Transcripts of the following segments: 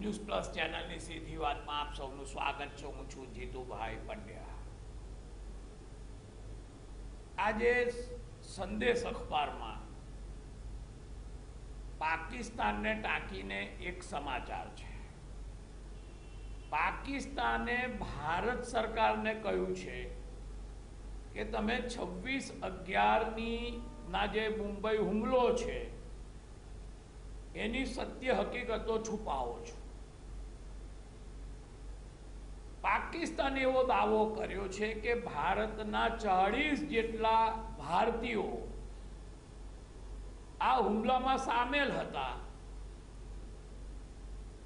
News plus ચેનલની સીધી વાતમાં આપ સૌનું સ્વાગત છે. હું છું જીતુભાઈ પંડ્યા. આજે સંદેશ અખબારમાં પાકિસ્તાનને ટાંકીને એક સમાચાર છે. પાકિસ્તાને ભારત સરકારને કહ્યું છે કે તમે છવ્વીસ અગિયારની ના જે મુંબઈ હુમલો છે, એની સત્ય હકીકતો છુપાવો છો. પાકિસ્તાને એવો દાવો કર્યો છે કે ભારતના ચાળીસ જેટલા ભારતીયો આ હુમલામાં સામેલ હતા.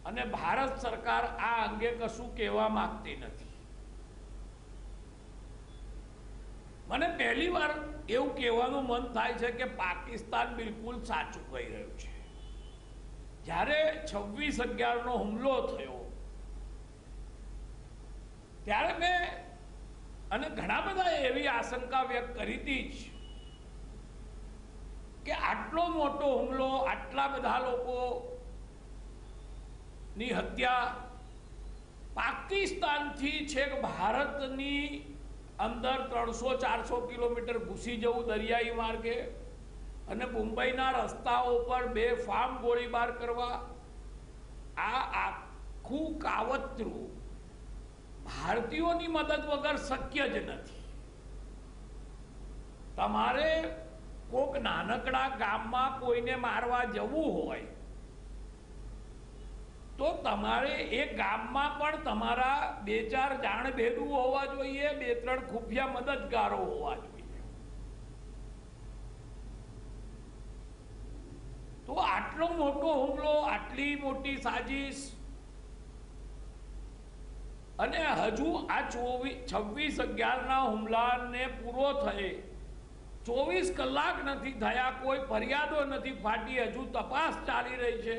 અને ભારત સરકાર આ અંગે કશું કહેવા માંગતી નથી. મને પહેલી વાર એવું કહેવાનું મન થાય છે કે પાકિસ્તાન બિલકુલ સાચું કહી રહ્યું છે. જ્યારે છવ્વીસ અગિયારનો હુમલો થયો ત્યારે મેં અને ઘણા બધા એવી આશંકા વ્યક્ત કરી હતી જ કે આટલો મોટો હુમલો, આટલા બધા લોકોની હત્યા પાકિસ્તાનથી છેક ભારતની અંદર ત્રણસો, ચારસો કિલોમીટર ઘૂસી જવું દરિયાઈ માર્ગે અને મુંબઈના રસ્તાઓ પર બે ફાર્મ ગોળીબાર કરવા, આ આખું કાવતરું ભારતીયોની મદદ વગર શક્ય જ નથી. તમારે કોક નાનકડા ગામમાં કોઈને મારવા જવું હોય, તો તમારે એ ગામમાં પણ તમારા બે ચાર જાણ ભેદું હોવા જોઈએ, બે ત્રણ ખુફિયા મદદગારો હોવા જોઈએ. તો આટલો મોટો હુમલો, આટલી મોટી સાજિશ અને હજુ આ ચોવીસ છવ્વીસ અગિયારના હુમલાને પૂરો થયે. ચોવીસ કલાક નથી થયા, કોઈ ફરિયાદો નથી ફાટી, હજુ તપાસ ચાલી રહી છે.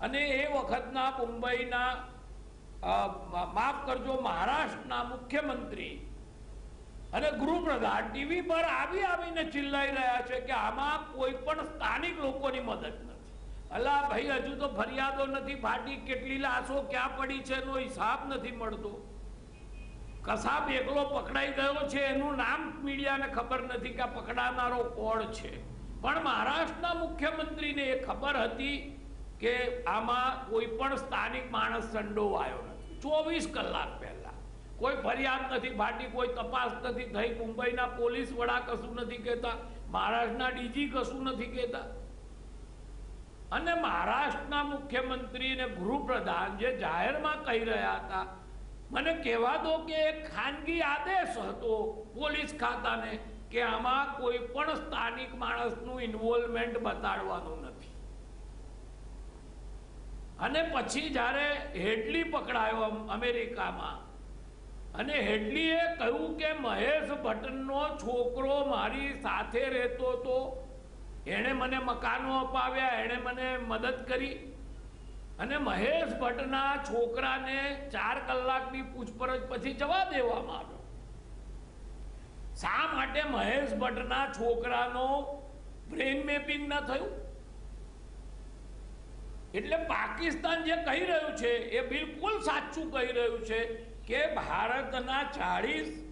અને એ વખતના મુંબઈના માફ કરજો, મહારાષ્ટ્રના મુખ્યમંત્રી અને ગૃહપ્રધાન ટીવી પર આવી આવીને ચિલ્લાઈ રહ્યા છે કે આમાં કોઈ પણ સ્થાનિક લોકોની મદદ નથી. અલા ભાઈ, હજુ તો ફરિયાદો નથી. ફાટી કેટલી લાશો ક્યાં પડી છે એનો હિસાબ નથી મળતો. કસાબ એકલો પકડાઈ ગયો છે, એનું નામ મીડિયાને ખબર નથી કે પકડાનારો કોણ છે. પણ મહારાષ્ટ્રના મુખ્યમંત્રીને એ ખબર હતી કે આમાં કોઈ પણ સ્થાનિક માણસ સંડોવાયો નથી. ચોવીસ કલાક પહેલા. કોઈ ફરિયાદ નથી ફાટી કોઈ તપાસ નથી થઈ, મુંબઈના પોલીસ વડા કશું નથી કહેતા, મહારાષ્ટ્રના ડીજી કશું નથી કહેતા. અને મહારાષ્ટ્રના મુખ્યમંત્રી અને ગૃહપ્રધાન જે જાહેરમાં કહી રહ્યા હતા, મને કહેવા દો કે એક ખાનગી આદેશ હતો પોલીસ ખાતાને કે આમાં કોઈ પણ સ્થાનિક માણસનું ઇન્વોલ્વમેન્ટ બતાડવાનું નથી. અને પછી જ્યારે હેડલી પકડાયો અમેરિકામાં, અને હેડલીએ કહ્યું કે મહેશ ભટ્ટનો છોકરો મારી સાથે રહેતો હતો એણે મને મકાનો અપાવ્યા, એણે મને મદદ કરી. અને મહેશ ભટ્ટના છોકરાને ચાર કલાકની પૂછપરછ પછી જવા દેવામાં આવ્યો. શા માટે મહેશ ભટ્ટના છોકરાનો બ્રેન મેપિંગ ન થયું? એટલે પાકિસ્તાન જે કહી રહ્યું છે, એ બિલકુલ સાચું કહી રહ્યું છે કે ભારતના ચાળીસ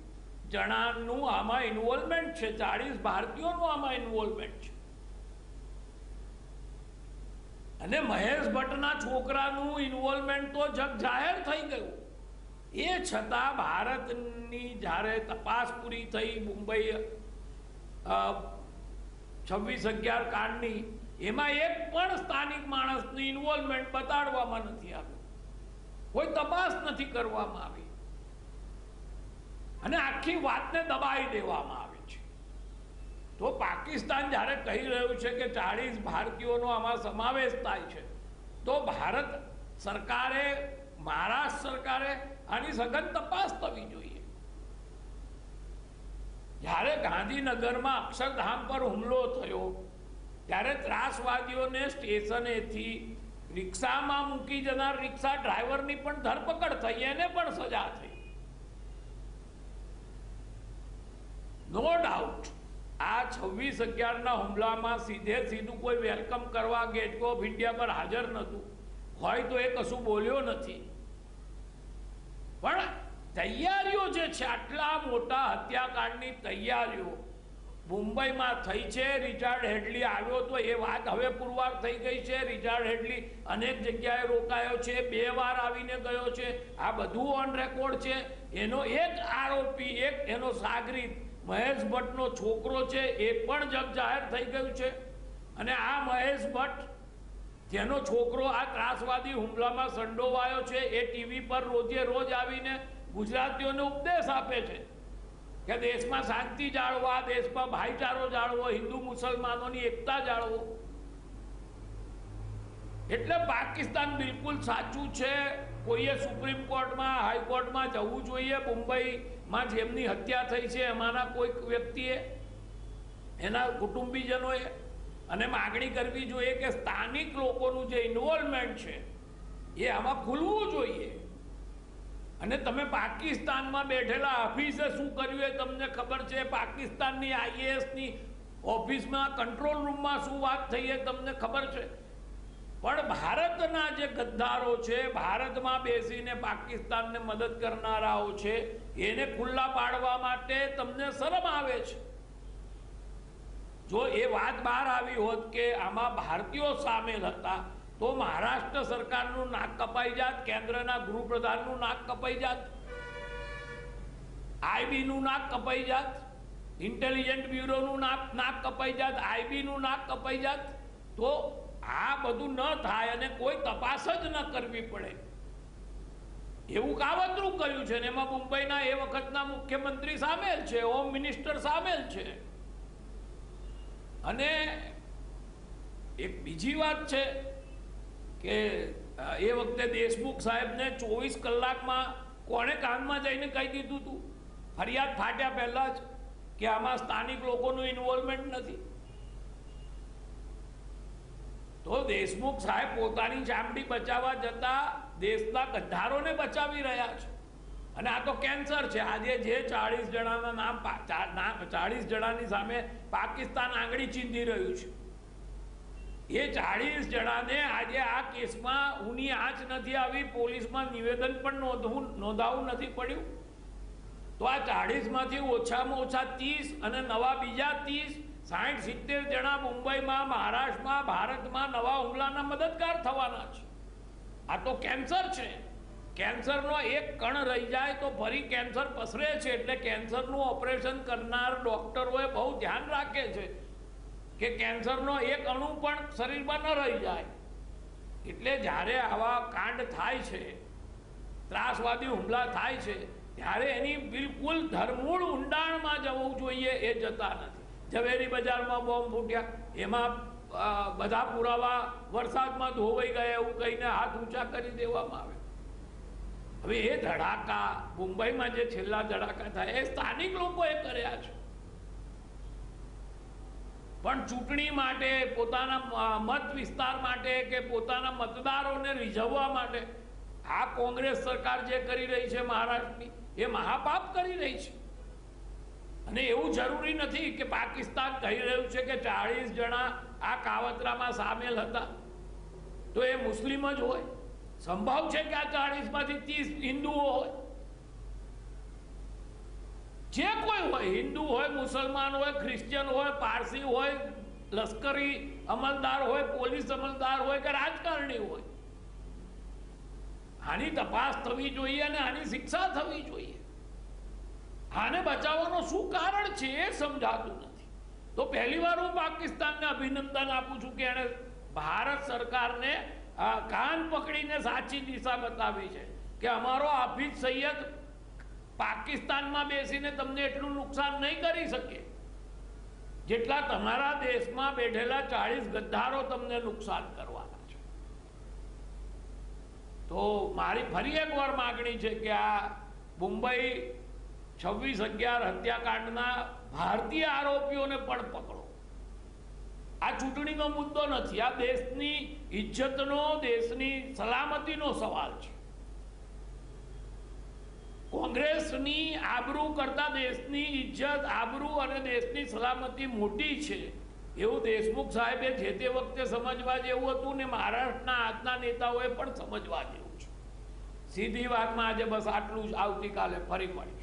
જણાનું આમાં ઇન્વોલ્વમેન્ટ છે. ચાળીસ ભારતીયોનું આમાં ઇન્વોલ્વમેન્ટ છે. અને મહેશ ભટ્ટના છોકરાનું ઇન્વોલ્વમેન્ટ તો જગ જાહેર થઈ ગયું. એ છતાં ભારતની જ્યારે તપાસ પૂરી થઈ મુંબઈ છવ્વીસ અગિયાર કાંડની, એમાં એક પણ સ્થાનિક માણસનું ઇન્વોલ્વમેન્ટ બતાડવામાં નથી આવ્યું કોઈ તપાસ નથી કરવામાં આવી. અને આખી વાતને દબાઈ દેવામાં આવી. તો પાકિસ્તાન જ્યારે કહી રહ્યું છે કે ચાળીસ ભારતીયોનો આમાં સમાવેશ થાય છે, તો ભારત સરકારે, મહારાષ્ટ્ર સરકારે આની સઘન તપાસ થવી જોઈએ. જ્યારે ગાંધીનગરમાં અક્ષરધામ પર હુમલો થયો, ત્યારે ત્રાસવાદીઓને સ્ટેશનેથી રિક્ષામાં મૂકી જનાર રિક્ષા ડ્રાઈવરની પણ ધરપકડ થઈ, એને પણ સજા થઈ. નો ડાઉટ આ છવ્વીસ અગિયારના હુમલામાં સીધે સીધું કોઈ વેલકમ કરવા ગેટ ઓફ ઇન્ડિયા પર હાજર નહોતું. હોય તો એ કશું બોલ્યો નથી. પણ તૈયારીઓ જે છે, આટલા મોટા હત્યાકાંડની તૈયારીઓ મુંબઈમાં થઈ છે, રિચાર્ડ હેડલી આવ્યો તો એ વાત હવે પુરવાર થઈ ગઈ છે. રિચાર્ડ હેડલી અનેક જગ્યાએ રોકાયો છે, બે વાર આવીને ગયો છે. આ બધું ઓન રેકોર્ડ છે. એનો એક આરોપી, એક એનો સાગરીત. મહેશ ભટ્ટનો છોકરો છે, એ પણ જગ જાહેર થઈ ગયું છે. અને આ મહેશ ભટ્ટ, જેનો છોકરો આ ત્રાસવાદી હુમલામાં સંડોવાયો છે, એ ટીવી પર રોજે રોજ આવીને ગુજરાતીઓને ઉપદેશ આપે છે કે દેશમાં શાંતિ જાળવા દેશમાં ભાઈચારો જાળવો, હિન્દુ મુસલમાનોની એકતા જાળવો. એટલે પાકિસ્તાન બિલકુલ સાચું છે. કોઈએ સુપ્રીમ કોર્ટમાં હાઈકોર્ટમાં જવું જોઈએ. મુંબઈમાં જેમની હત્યા થઈ છે, એમાંના કોઈક વ્યક્તિએ, એના કુટુંબીજનોએ અને માગણી કરવી જોઈએ કે સ્થાનિક લોકોનું જે ઇન્વોલ્વમેન્ટ છે, એ આમાં ખુલવું જોઈએ. અને તમે પાકિસ્તાનમાં બેઠેલા ઓફિસે શું કર્યું એ તમને ખબર છે? પાકિસ્તાનની આઈએએસની ઓફિસમાં કંટ્રોલ રૂમમાં શું વાત થઈ એ તમને ખબર છે? પણ ભારતના જે ગદ્દારો છે, ભારતમાં બેસીને પાકિસ્તાનને મદદ કરનારાઓ છે, એને ખુલ્લા પાડવા માટે તમને શરમ આવે છે. જો એ વાત બહાર આવી હોત કે આમાં ભારતીયો સામેલ હતા, તો મહારાષ્ટ્ર સરકારનું નાક કપાઈ જાત, કેન્દ્રના ગૃહપ્રધાનનું નાક કપાઈ જાત, આઈબીનું નાક કપાઈ જાત, ઇન્ટેલિજન્ટ બ્યુરોનું નાક નાક કપાઈ જાત, આઈબીનું નાક કપાઈ જાત, તો આ બધું ન થાય અને કોઈ તપાસ જ ન કરવી પડે. એવું કાવતરું કર્યું છે ને એમાં મુંબઈના એ વખતના મુખ્યમંત્રી સામેલ છે, હોમ મિનિસ્ટર સામેલ છે. અને એક બીજી વાત છે કે એ વખતે દેશમુખ સાહેબને ચોવીસ કલાકમાં કોણે કાનમાં જઈને કહી દીધું હતું ફરિયાદ ફાટ્યા પહેલાં જ કે આમાં સ્થાનિક લોકોનું ઇન્વોલ્વમેન્ટ નથી. તો દેશમુખ સાહેબ પોતાની ચામડી બચાવવા જતા દેશના ગદ્દારોને બચાવી રહ્યા છે. અને આ તો કેન્સર છે. આજે જે ચાળીસ જણાના નામ ચાળીસ જણાની સામે પાકિસ્તાન આંગળી ચીંધી રહ્યું છે. એ ચાળીસ જણાને આજે આ કેસમાં ઊની આંચ નથી આવી, પોલીસમાં નિવેદન પણ નોંધવું, નોંધાવું નથી પડ્યું. તો આ ચાળીસમાંથી ઓછામાં ઓછા ત્રીસ અને નવા બીજા ત્રીસ સાઠ સિત્તેર જણા મુંબઈમાં, મહારાષ્ટ્રમાં, ભારતમાં નવા હુમલાના મદદગાર થવાના છે. આ તો કેન્સર છે. કેન્સરનો એક કણ રહી જાય તો ફરી કેન્સર પસરે છે એટલે કેન્સરનું ઓપરેશન કરનાર ડૉક્ટરોએ બહુ ધ્યાન રાખે છે કે કેન્સરનો એક અણુ પણ શરીરમાં ન રહી જાય. એટલે જ્યારે આવા કાંડ થાય છે, ત્રાસવાદી હુમલા થાય છે, ત્યારે એની બિલકુલ ધરમૂળ ઊંડાણમાં જવું જોઈએ એ જતા નથી. ઝવેરી બજારમાં બોમ્બ ફૂટ્યા. એમાં બધા પુરાવા વરસાદમાં ધોવાઈ ગયા એવું કહીને હાથ ઊંચા કરી દેવામાં આવે હવે એ ધડાકા, મુંબઈમાં જે છેલ્લા ધડાકા થાય, એ સ્થાનિક લોકોએ કર્યા છે. પણ ચૂંટણી માટે, પોતાના મત વિસ્તાર માટે કે પોતાના મતદારોને રીઝવવા માટે, આ કોંગ્રેસ સરકાર જે કરી રહી છે મહારાષ્ટ્રની, એ મહાપાપ કરી રહી છે. અને એવું જરૂરી નથી કે પાકિસ્તાન કહી રહ્યું છે કે ચાળીસ જણા આ કાવતરામાં સામેલ હતા. તો એ મુસ્લિમ જ હોય. સંભવ છે કે આ ચાળીસમાંથી ત્રીસ હિન્દુઓ હોય? જે કોઈ હોય, હિન્દુ હોય, મુસલમાન હોય ક્રિશ્ચિયન હોય, પારસી હોય, લશ્કરી અમલદાર હોય, પોલીસ અમલદાર હોય કે રાજકારણી હોય. આની તપાસ થવી જોઈએ અને આની શિક્ષા થવી જોઈએ. આને બચાવવાનું શું કારણ છે એ સમજાતું નથી. તો પહેલી વાર હું પાકિસ્તાનને અભિનંદન આપું છું કે એણે ભારત સરકારને કાન પકડીને સાચી દિશા બતાવી છે કે અમારો હાફિઝ સૈયદ પાકિસ્તાનમાં બેસીને તમને એટલું નુકસાન નહીં કરી શકે. જેટલા તમારા દેશમાં બેઠેલા ચાળીસ ગદ્દારો તમને નુકસાન કરવાના છે. તો મારી ફરી એકવાર માગણી છે કે આ મુંબઈ છવ્વીસ અગિયાર હત્યાકાંડના ભારતીય આરોપીઓને પણ પકડો. આ ચૂંટણીનો મુદ્દો નથી, આ દેશની ઇજ્જતનો, દેશની સલામતીનો સવાલ છે. કોંગ્રેસની આબરૂ કરતા દેશની ઇજ્જત, આબરૂ અને દેશની સલામતી મોટી છે. એવું દેશમુખ સાહેબે જે તે વખતે સમજવા જેવું હતું ને મહારાષ્ટ્રના આજના નેતાઓએ પણ સમજવા જેવું છે. સીધી વાતમાં આજે બસ આટલું જ, આવતીકાલે ફરી મળીશું.